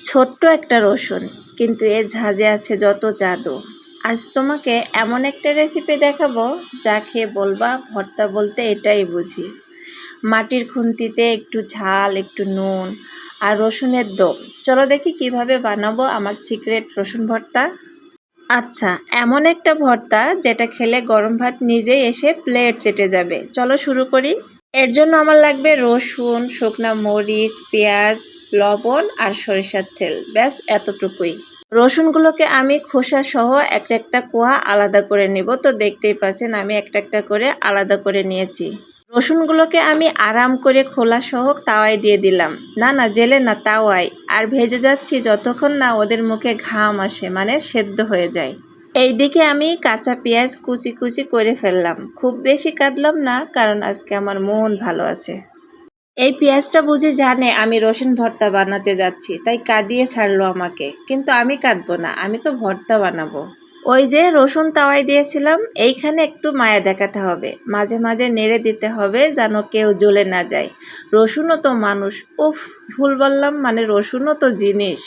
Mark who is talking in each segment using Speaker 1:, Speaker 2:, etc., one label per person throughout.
Speaker 1: ছোট্ট একটা রসুন, কিন্তু এর ঝাঁজে আছে যত জাদু। আজ তোমাকে এমন একটা রেসিপি দেখাবো যা খেয়ে বলবা, ভর্তা বলতে এটাই বুঝি। মাটির খুন্তিতে একটু ঝাল, একটু নুন আর রসুনের দম। চলো দেখি কীভাবে বানাবো আমার সিক্রেট রসুন ভর্তা। আচ্ছা এমন একটা ভর্তা যেটা খেলে গরম ভাত নিজেই এসে প্লেট চেটে যাবে। চলো শুরু করি। এর জন্য আমার লাগবে রসুন, শুকনা মরিচ, পেঁয়াজ লবণ আর সরিষার তেল। ব্যাস, এতটুকুই। রসুনগুলোকে আমি খোসা সহ একটা একটা কোয়া আলাদা করে নিব। তো দেখতেই পাচ্ছেন, আমি একটা একটা করে আলাদা করে নিয়েছি। রসুনগুলোকে আমি আরাম করে খোলা সহ তাওয়ায় দিয়ে দিলাম। না না, জেলে না, তাওয়ায়। আর ভেজে যাচ্ছি যতক্ষণ না ওদের মুখে ঘাম আসে মানে সেদ্ধ হয়ে যায়। এইদিকে আমি কাঁচা পেঁয়াজ কুচি কুচি করে ফেললাম। খুব বেশি কাঁদলাম না, কারণ আজকে আমার মন ভালো আছে। এই পেঁয়াজটা বুঝি জানে আমি রসুন ভর্তা বানাতে যাচ্ছি, তাই কাঁদিয়ে ছাড়লো আমাকে। কিন্তু আমি কাঁদবো না, আমি তো ভর্তা বানাবো। ওই যে রসুন তাওয়াই দিয়েছিলাম, এইখানে একটু মায়া দেখাতে হবে। মাঝে মাঝে নেড়ে দিতে হবে যেন কেউ জ্বলে না যায়। রসুনও তো মানুষ, উফ, ভুল বললাম মানে রসুনও তো জিনিস।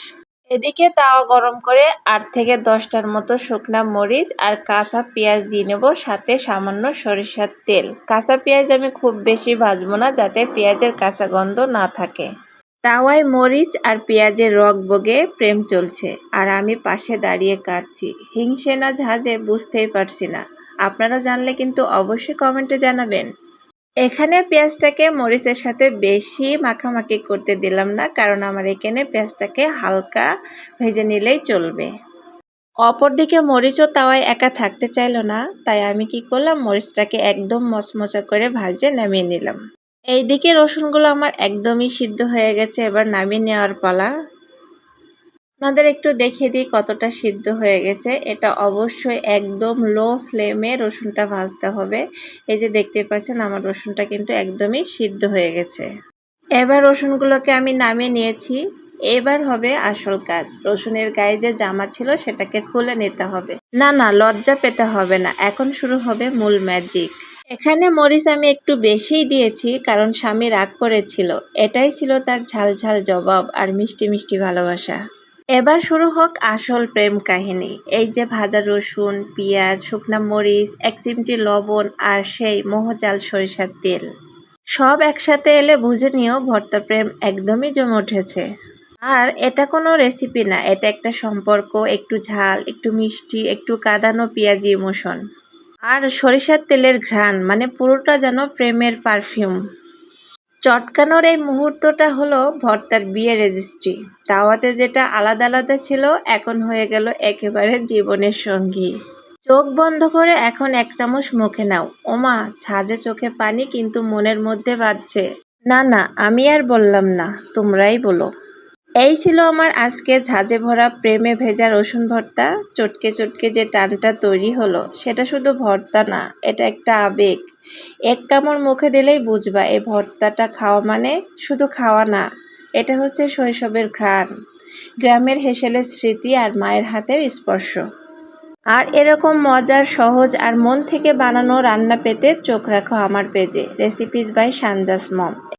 Speaker 1: এদিকে তাওয়া গরম করে আট থেকে দশটার মতো শুকনা মরিচ আর কাঁচা পেঁয়াজ দিয়ে নেব সাথে সামান্য সরিষার তেল। কাঁচা পেঁয়াজ আমি খুব বেশি ভাজবো না যাতে পেঁয়াজের কাঁচা গন্ধ না থাকে। তাওয়ায় মরিচ আর পেঁয়াজের রগ বগে প্রেম চলছে আর আমি পাশে দাঁড়িয়ে কাঁদছি। হিংসে না ঝাঁজে বুঝতেই পারছি না। আপনারা জানলে কিন্তু অবশ্যই কমেন্টে জানাবেন। এখানে পেঁয়াজটাকে মরিচের সাথে বেশি মাখামাখি করতে দিলাম না, কারণ আমার এখানে পেঁয়াজটাকে হালকা ভেজে নিলেই চলবে। অপরদিকে মরিচও তাওয়ায় একা থাকতে চাইলো না, তাই আমি কি করলাম, মরিচটাকে একদম মচমচা করে ভাজে নামিয়ে নিলাম। এইদিকে রসুনগুলো আমার একদমই সিদ্ধ হয়ে গেছে, এবার নামিয়ে নেওয়ার পালা। আপনাদের একটু দেখিয়ে দিই কতটা সিদ্ধ হয়ে গেছে। এটা অবশ্যই একদম লো ফ্লেমে রসুনটা ভাজতে হবে। এই যে দেখতে পাচ্ছেন, আমার রসুনটা কিন্তু একদমই সিদ্ধ হয়ে গেছে। এবার রসুনগুলোকে আমি নামিয়ে নিয়েছি। এবার হবে আসল কাজ। রসুনের গায়ে যে জামা ছিল, সেটাকে খুলে নিতে হবে। না না, লজ্জা পেতে হবে না। এখন শুরু হবে মূল ম্যাজিক এখানে মরিচ আমি একটু বেশিই দিয়েছি, কারণ স্বামী রাগ করেছিল। এটাই ছিল তার ঝাল ঝাল জবাব আর মিষ্টি মিষ্টি ভালোবাসা। এবার শুরু হোক আসল প্রেম কাহিনী। এই যে ভাজা রসুন, পেঁয়াজ, শুকনা মরিচ, এক চিমটি লবণ আর সেই মোহজাল সরিষার তেল। সব একসাথে এলে বুঝে নিও ভর্তা প্রেম একদমই জমে উঠেছে। আর এটা কোনো রেসিপি না, এটা একটা সম্পর্ক, একটু ঝাল, একটু মিষ্টি, একটু কাদানো পেঁয়াজি ইমোশন আর সরিষার তেলের ঘ্রাণ মানে পুরোটা যেন প্রেমের পারফিউম চটকানোর এই মুহূর্তটা হলো ভর্তার বিয়ে রেজিস্ট্রি দাওয়াতে যেটা আলাদা আলাদা ছিল, এখন হয়ে গেল একেবারে জীবনের সঙ্গী। চোখ বন্ধ করে এখন এক চামচ মুখে নাও। ওমা ছাজে চোখে পানি কিন্তু মনের মধ্যে বাজছে। না না, আমি আর বললাম না, তোমরাই বলো। এই ছিল আমার আজকে ঝাঁঝে ভরা প্রেমে ভেজা রসুন ভর্তা। চটকে চটকে যে টানটা তৈরি হলো, সেটা শুধু ভর্তা না, এটা একটা আবেগ। এক কামড় মুখে দিলেই বুঝবা, এই ভর্তাটা খাওয়া মানে শুধু খাওয়া না, এটা হচ্ছে শৈশবের ঘ্রাণ। গ্রামের হেসেলের স্মৃতি আর মায়ের হাতের স্পর্শ। আর এরকম মজার, সহজ আর মন থেকে বানানো রান্না পেতে চোখ রাখো আমার পেজে রেসিপিস বাই সানজাস মম